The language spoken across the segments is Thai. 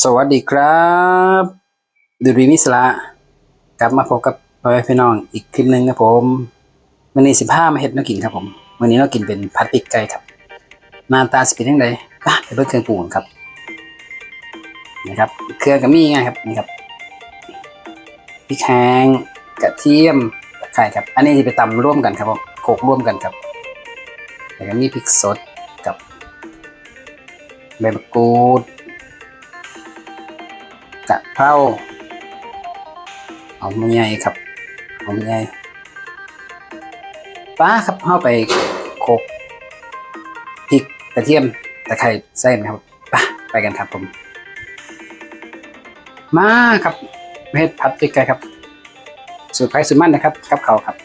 สวัสดีครับดูรีมิสละกลับมาพบกับพ่อแม่พี่น้องอีกคลิปหนึ่งครับผมวันนี้สิบห้ามาเห็ดน้กินครับผมวันนี้เรากินเป็นผัดพริกไก่ครับหน้าตาสิเป็นยังไงไปไปเบิ่งเครื่องปรุงกันครับนี่ครับ เครื่องก็มีง่ายครับนี่ครับพริกแห้งกระเทียมตะไคร้ครับ อันนี้ที่ไปตำร่วมกันครับผมโขกร่วมกันครับแล้วก็มีพริกสดกับใบมะกรูด กะเพราเอมใหญ่ครับเอมใหญ่ป้าครับเข้าไปโขลกพริกกระเทียมตะไคร้ใส่นะครับป้าไปกันครับผม มาครับเฮ็ดผัดพริกไก่ครับ สูตรไผ่สูตรมันนะครับกับเขาครับ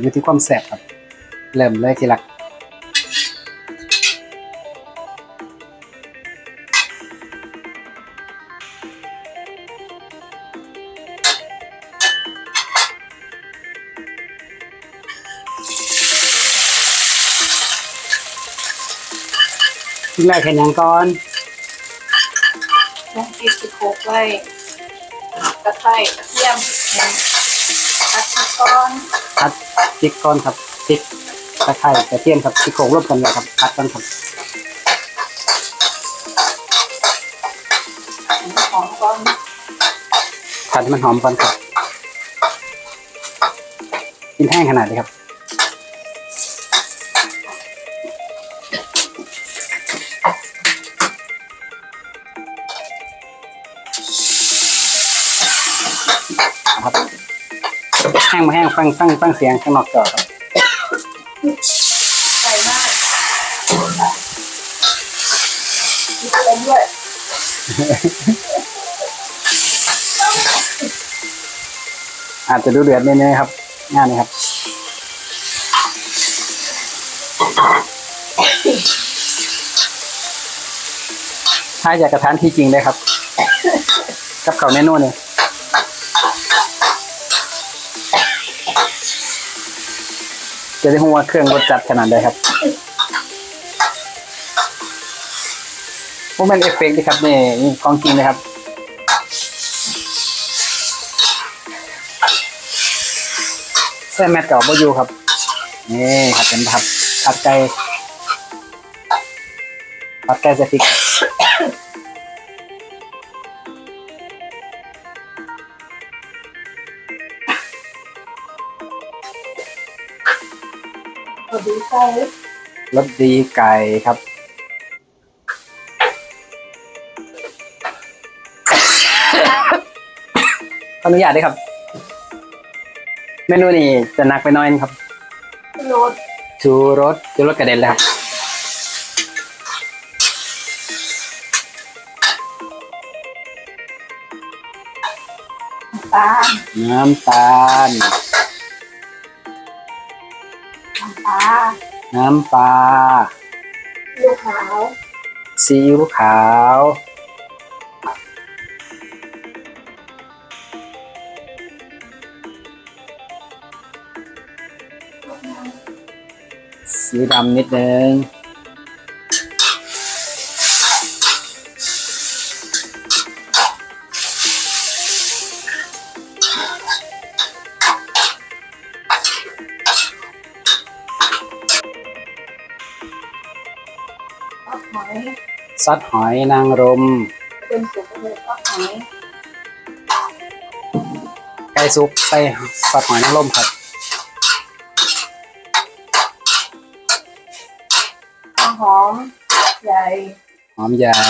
อยู่ที่ความแซ่บครับ เริ่มเลยทีหลัก ที่แรกเห็นอย่างก่อนลงพริกสิบหกไว้ตะไคร้กระเทียมพริกแห้งผัดพริกก้อนผัดพริกก่อนครับพริกตะไคร้กระเทียมครับพริกโขลกร่วมกันเลยครับผัดกันครับหอมก้อนผัดให้มันหอมก่อนครับกินแห้งขนาดนี้ครับ ครับแห้งมาแห้งฟังฟังฟังเสียงข้างนอกจอครับใส่มากพริกเต็มด้วยอาจจะดูเดือดนิดนึงครับง่ายนะครับถ้าอยากกระทานที่จริงเลยครับ กับเขาวเมนูนี่ จะได้หัวาเครื่องรสจัดขนาดใดครับพวกมันเอฟเฟกต์ดีครับนี่นี่ของจริงเลยครับเส้นแมทกับบอยู่ครับนี่ผัดเป็นผัดผัดไก่ผัดไก่ใส่พริก พอดีใส่รสดีไก่ครับ ขออนุญาตด้วยครับ เมนูนี้จะหนักไปหน้อยนึงครับโรสชูรสชูรสกระเด็นเลยครับ ตาลน้ำตาลน้ำ ปลาน้ำปลาลูกขาวซีอิ๊วขาว สีดำนิดนึง อดหอยซอสหอยนางรมเป็นสุกเลยทอดหอยไก่ซุปใส่ซอสหอยนางรมครับข้าวหอมใหญ่หอมใหญ่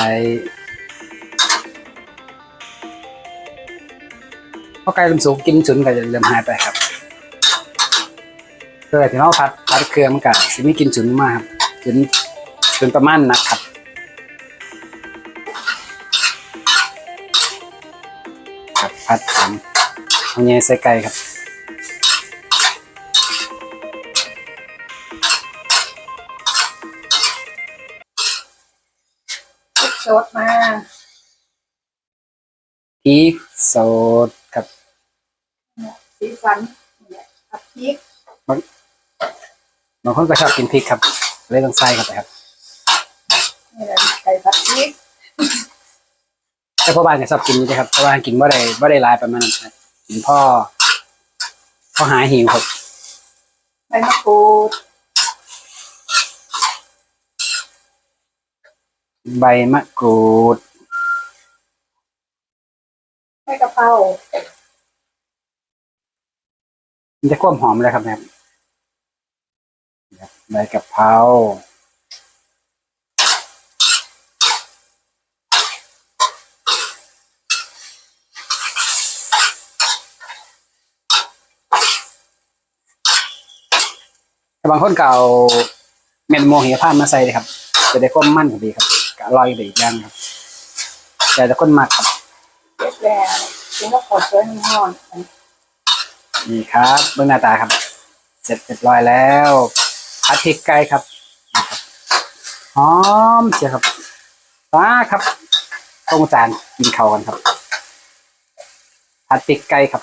พอไก่เริ่มสุกกินฉุนก็จะเริ่มหายไปครับเพื่อที่เราผัดผัดเครื่องมันก็สิไม่กินฉุนมากครับฉุนฉุนประมาณนะครับ ผัดหอมเอาเงี้ยใส่ไก่ครับพริกสดมาพริกสดครับสีสันเนี่ยผัดพริกบางคนก็ชอบกินพริกครับ เลยต้องใส่เข้าไปครับนี่แหละไก่ผัดพริก แต่พ่อบ้านก็ชอบกินนี่นะครับเพราะว่ากินบ่ได้บ่ได้หลายประมาณนั้นครับกินพ่อพ่อหาหิวครับใบมะกรูดใบมะกรูดใบกะเพรามันจะควบหอมเลยครับนะครับใบกะเพรา แต่บางคนเก่าเมนโมเหียผ้ามาใส่เลยครับ จะได้คมมั่นกว่าดีครับก็อร่อยไปอีกอย่างครับแต่แต่คนมักครับเสร็จแล้วกินก็ขอช่วยน้ำร้อนนี่ครับเบื้องหน้าตาครับ เสร็จเรียบร้อยแล้วผัดพริกไก่ครับนะครับหอมเชียวครับมาครับต้องจานกินเขากันครับผัดพริกไก่ครับ